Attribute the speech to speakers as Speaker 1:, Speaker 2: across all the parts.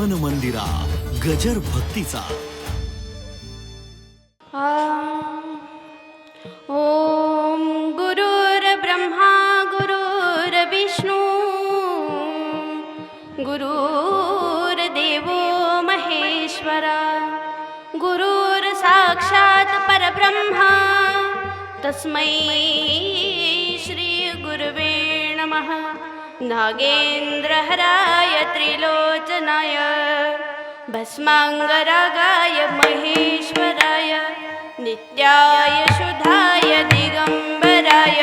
Speaker 1: मन मंदिरा गजर भक्तीचा.
Speaker 2: ओम गुरुर ब्रह्मा गुरुर विष्णू गुरुर देवो महेश्वरा गुरुर साक्षात परब्रह्मा तस्मै श्री गुरुवे नमः. नागेन्द्रहरा त्रिलोचनाय भस्माङ्गरागाय महेश्वराय नित्याय शुद्धाय दिगम्बराय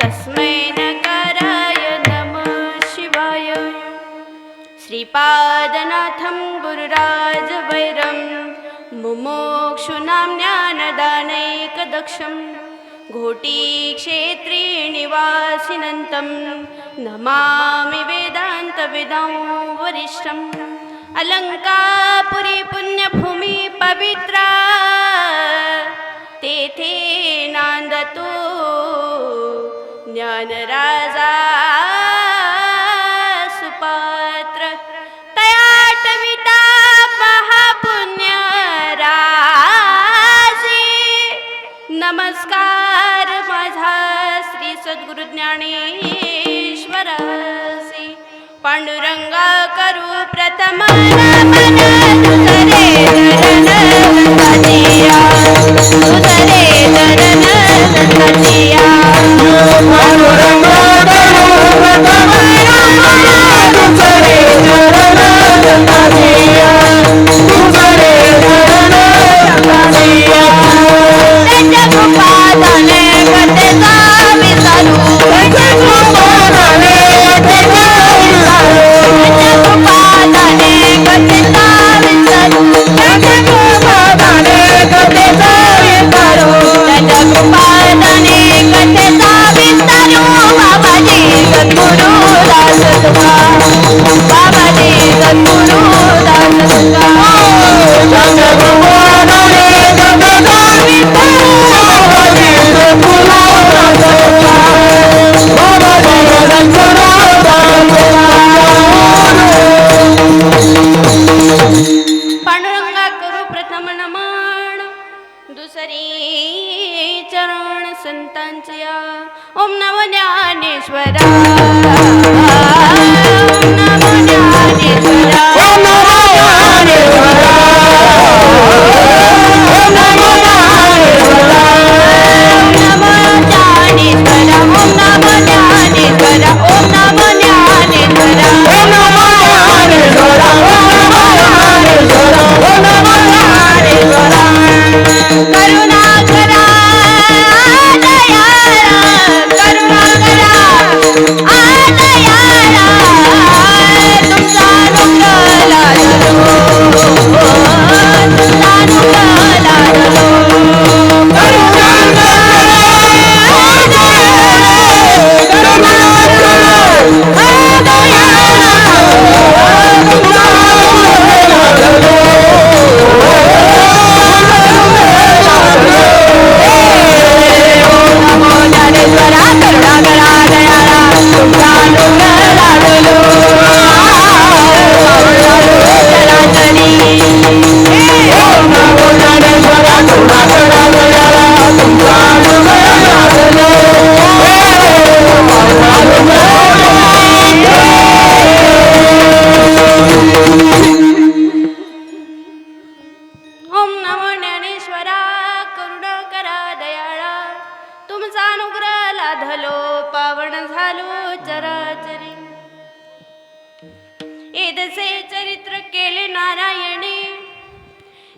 Speaker 2: तस्मै नकाराय नमः शिवाय। श्रीपादनाथं गुरुराजवैरं मुमोक्षूणां ज्ञानदानैकदक्षं घोटीक्षेत्री निवासिनन्तं नमामि वेदं वरिष्ठम् अलङ्कापुरी पुण्यभूमि पवित्रा। तेथे नान्दतो ज्ञानराजा सुपात्र। तयाटविता महापुण्यराजे। नमस्कार माझा श्री सद्गुरु ज्ञानी पांडुरंगा करू प्रथम नमन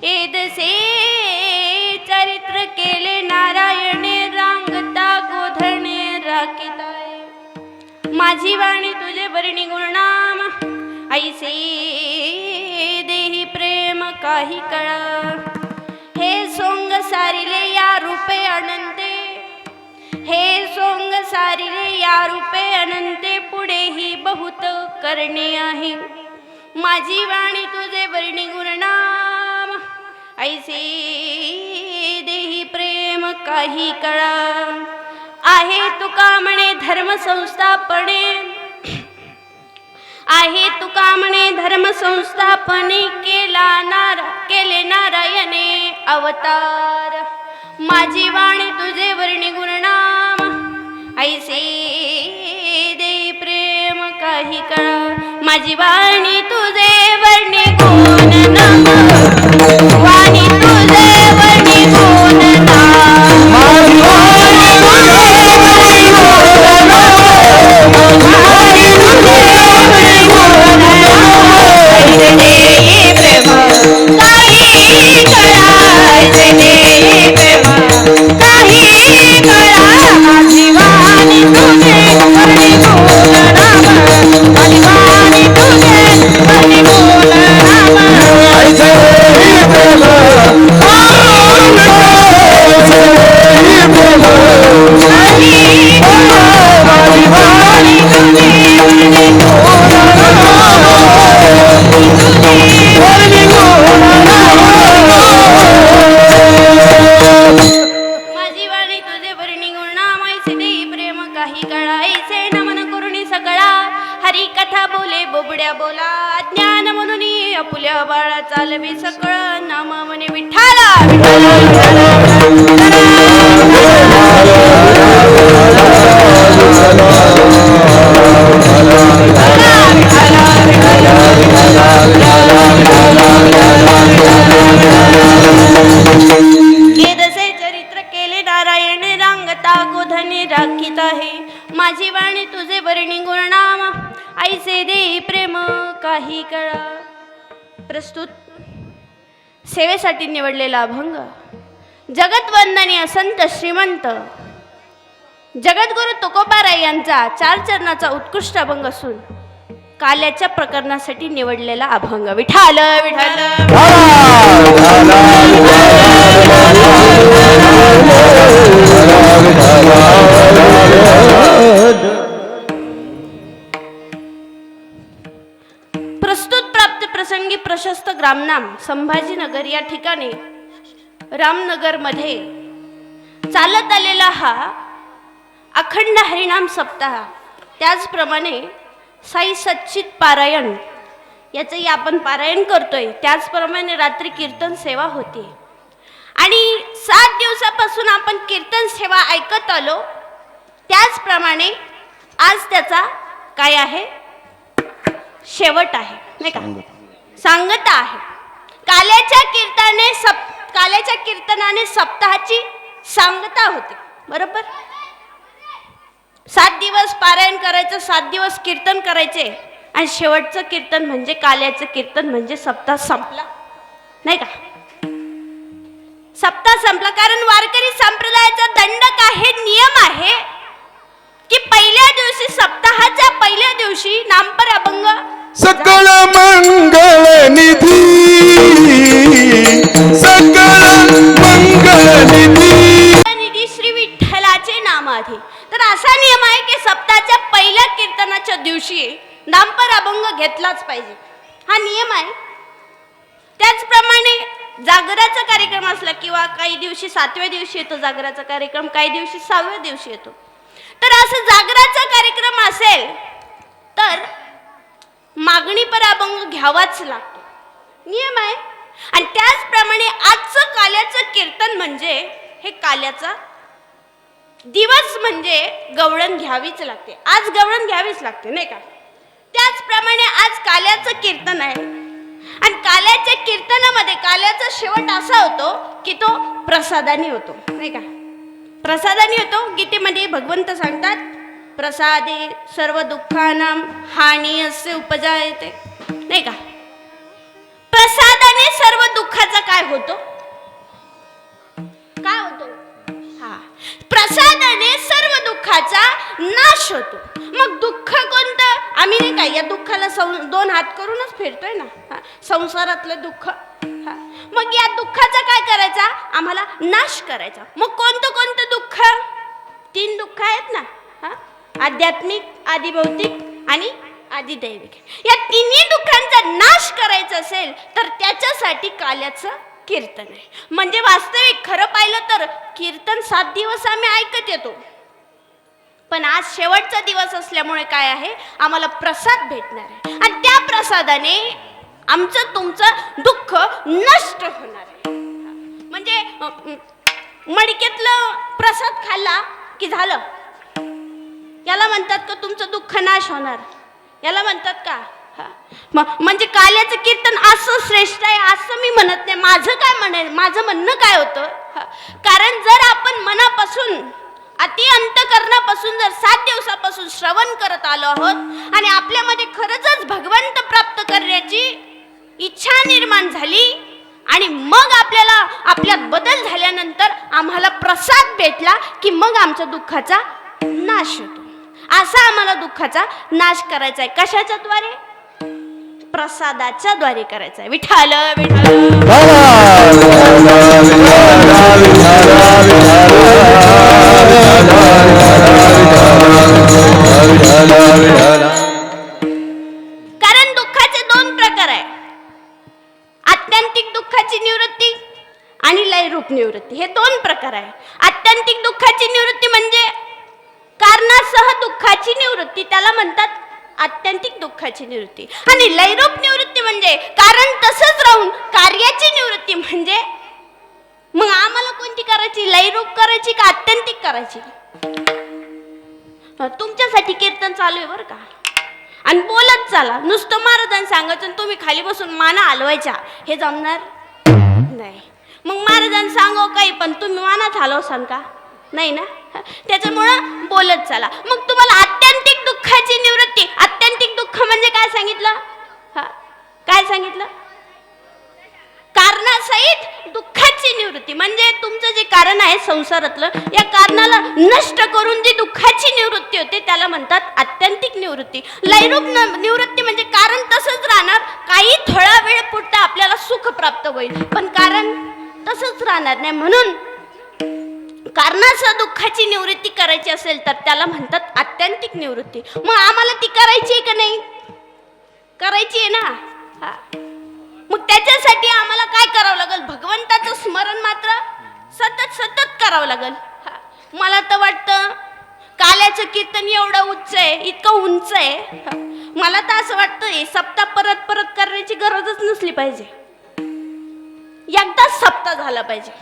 Speaker 2: एदसे चरित्र केले नारायणे रांगता गोधणे राखिताय. माझी वाणी तुझे वर्णी गुरुनाम ऐसे देही प्रेम काही कळा. हे सोंग सारिले या रूपे अनंते. हे सोंग सारिले या रूपे अनंते. पुढेही बहुत करणे आहे. माझी वाणी तुझे वर्णी गुरण काही कळा. आहे तुका म्हणे धर्म संस्थापणे आहे तुका म्हणे धर्म संस्थापने केला नारा केले नारायणे अवतार. माझी वाणी तुझे वर्णी गुणनाम ऐसे दे प्रेम काही कळा. माझी वाणी तुझे बोबड्या बोला ज्ञान म्हणून अपुल्या बाळा चालवी सकळ नाम म्हणे विठाला वेदसे ऐसे दे प्रेम काही कळा प्रस्तुत सेवेसाठी निवडलेला अभंग जगतवंदनीय असंत श्रीमंत जगद्गुरु तुकोबाराय यांचा चार चरणाचा उत्कृष्ट अभंग असून काल्याच्या प्रकरणासाठी निवडलेला अभंग विठाल विठाल प्रशस्त ग्रामनाम संभाजीनगर या ठिकाणी रामनगरमध्ये चालत आलेला हा अखंड हरिनाम सप्ताह. त्याचप्रमाणे साई सच्चित पारायण याचंही आपण पारायण करतोय. त्याचप्रमाणे रात्री कीर्तन सेवा होते. आणि सात दिवसापासून आपण कीर्तन सेवा ऐकत आलो. त्याचप्रमाणे आज त्याचा काय आहे? शेवट आहे. नाही का? सांगता आहे. काल्याच्या कीर्तनाने सप काल्याच्या कीर्तनाने सप्ताहाची सांगता होते. बरोबर? सात दिवस पारायण करायचं सात दिवस कीर्तन करायचे. आणि शेवटचं कीर्तन म्हणजे काल्याचं कीर्तन म्हणजे सप्ताह संपला. नाही का? सप्ताह संपला. कारण वारकरी संप्रदायाचा दंडक आहे. दिवशी सातव्या दिवशी येतो जागराचा कार्यक्रम काही दिवशी सहाव्या दिवशी येतो. तर असं जागराचा कार्यक्रम असेल तर मागणी पर अभंग घ्यावाच लागतो. नियम आहे. आणि त्याचप्रमाणे आजचं काल्याचं कीर्तन म्हणजे हे काल्याचा दिवस म्हणजे गवळण घ्यावीच लागते. आज गवळण घ्यावीच लागते नाही का? त्याचप्रमाणे आज काल्याचं कीर्तन आहे. आणि काल्याच्या कीर्तनामध्ये काल्याचा शेवट असा होतो की तो प्रसादाने होतो. नाही का? प्रसादाने होतो. गीतेमध्ये भगवंत सांगतात प्रसादे सर्व दुःखाना हानी असे उपजा येते नाही का? प्रसादाने सर्व दुःखाचा काय होतो? नाश होतो. मग दुःख कोणतं? आम्ही नाही काय या दुःखाला सं दोन हात करूनच फिरतोय ना? हा, संसारातलं दुःख. हा. मग या दुःखाचा काय करायचा? आम्हाला नाश करायचा. मग कोणतं कोणतं दुःख? तीन दुःख आहेत ना? हा? आध्यात्मिक आदिभौतिक आणि आदिदैविक. या तिन्ही दुःखांचा नाश करायचा असेल तर त्याच्यासाठी काल्याचं कीर्तन आहे. म्हणजे वास्तविक खरं पाहिलं तर कीर्तन सात दिवस आम्ही ऐकत येतो. पण आज शेवटचा दिवस असल्यामुळे काय आहे? आम्हाला प्रसाद भेटणार आहे. आणि त्या प्रसादाने आमचं तुमचं दुःख नष्ट होणार आहे. म्हणजे मडकेतलं मडक्यातलं प्रसाद खाल्ला की झालं? याला म्हणतात का तुमचं दुःख नाश होणार? याला म्हणतात का? हा. म्हणजे काल्याचं कीर्तन असं श्रेष्ठ आहे असं मी म्हणत नाही. माझं काय म्हणे माझं म्हणणं काय होतं? हा. कारण जर आपण मनापासून अति अंतकरणापासून जर सात दिवसापासून श्रवण करत आलो आहोत आणि आपल्यामध्ये खरंच भगवंत प्राप्त करण्याची इच्छा निर्माण झाली आणि मग आपल्याला आपल्यात बदल झाल्यानंतर आम्हाला प्रसाद भेटला की मग आमच्या दुःखाचा नाश होतो. असा आम्हाला दुःखाचा नाश करायचा आहे. कशाच्या द्वारे? प्रसादाच्या द्वारे करायचा आहे. विठाल विठाल कारण दुःखाचे दोन प्रकार आहे. आत्यंतिक दुःखाची निवृत्ती आणि लयरूप निवृत्ती. हे दोन प्रकार आहे. आत्यंतिक दुःखाची निवृत्ती म्हणजे कारणासह दुःखाची निवृत्ती. त्याला म्हणतात आत्यंतिक दुःखाची निवृत्ती. आणि लयरूप निवृत्ती म्हणजे कारण तसंच राहून कार्याची निवृत्ती म्हणजे मग आम्हाला कोणती करायची? लयरूप करायची का आत्यंतिक करायची? तुमच्यासाठी कीर्तन चालू आहे बरं का? आणि बोलत चाला. नुसतं महाराजांनी सांगायचं तुम्ही खाली बसून माना हलवायच्या. हे जमणार? नाही. मग महाराजांनी सांगो काही पण तुम्ही मानाच हलवसान का? नाही ना? त्याच्यामुळं बोलत चला. मग तुम्हाला आत्यंतिक दुःखाची निवृत्ती आत्यंतिक दुःख म्हणजे काय सांगितलं? हा काय सांगितलं? कारणासहित दुःखाची निवृत्ती. म्हणजे तुमचं जे कारण आहे संसारातलं या कारणाला नष्ट करून जी दुःखाची निवृत्ती होते त्याला म्हणतात आत्यंतिक निवृत्ती. लयरूप निवृत्ती म्हणजे कारण तसंच राहणार काही थोडा वेळ पुरता आपल्याला सुख प्राप्त होईल. पण कारण तसंच राहणार नाही. म्हणून कारणासह दुःखाची निवृत्ती करायची असेल तर त्याला म्हणतात आत्यंतिक निवृत्ती. मग आम्हाला ती करायची आहे का नाही? करायची आहे ना? मग त्याच्यासाठी आम्हाला काय करावं लागेल? भगवंताचं स्मरण मात्र सतत सतत करावं लागेल. मला तर वाटतं काल्याचं कीर्तन एवढं उच्च आहे इतकं उंच आहे. मला तर असं वाटतं हे सप्ताह परत परत करण्याची गरजच नसली पाहिजे. एकदाच सप्ताह झाला पाहिजे.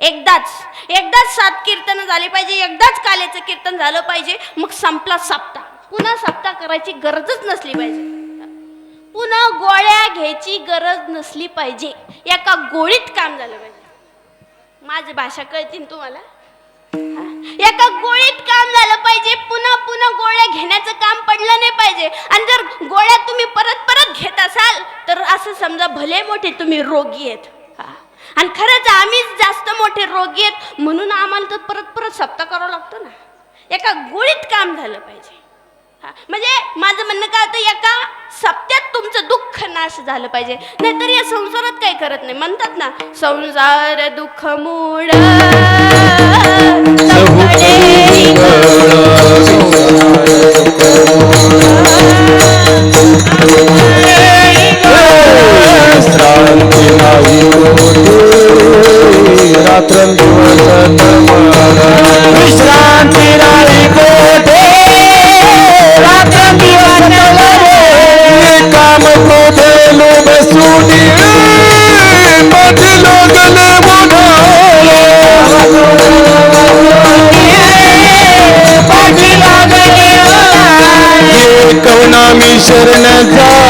Speaker 2: एकदाच एकदाच सात कीर्तन झाली पाहिजे एकदाच कालेचं कीर्तन झालं पाहिजे मग संपला सप्ताह. पुन्हा साप्ता करायची गरजच नसली पाहिजे. पुन्हा गोळ्या घ्यायची गरज नसली पाहिजे. एका गोळीत काम झालं पाहिजे. माझी भाषा कळतील तुम्हाला? एका गोळीत काम झालं पाहिजे पुन्हा पुन्हा गोळ्या घेण्याचं काम पडलं नाही पाहिजे. आणि जर गोळ्या तुम्ही परत परत घेत असाल तर असं समजा भले मोठे तुम्ही रोगी आहेत. आणि खरंच आम्हीच जास्त मोठे रोगी आहेत म्हणून आम्हाला तर परत परत सप्ताह करावा लागतो ना. एका गोळीत काम झालं पाहिजे. हा, म्हणजे माझं म्हणणं काय होतं एका सप्त्यात तुमचं दुःख नाश झालं पाहिजे. नाहीतर या संसारात काही करत नाही. म्हणतात ना संसार दुःख मूळ.
Speaker 1: शरण जा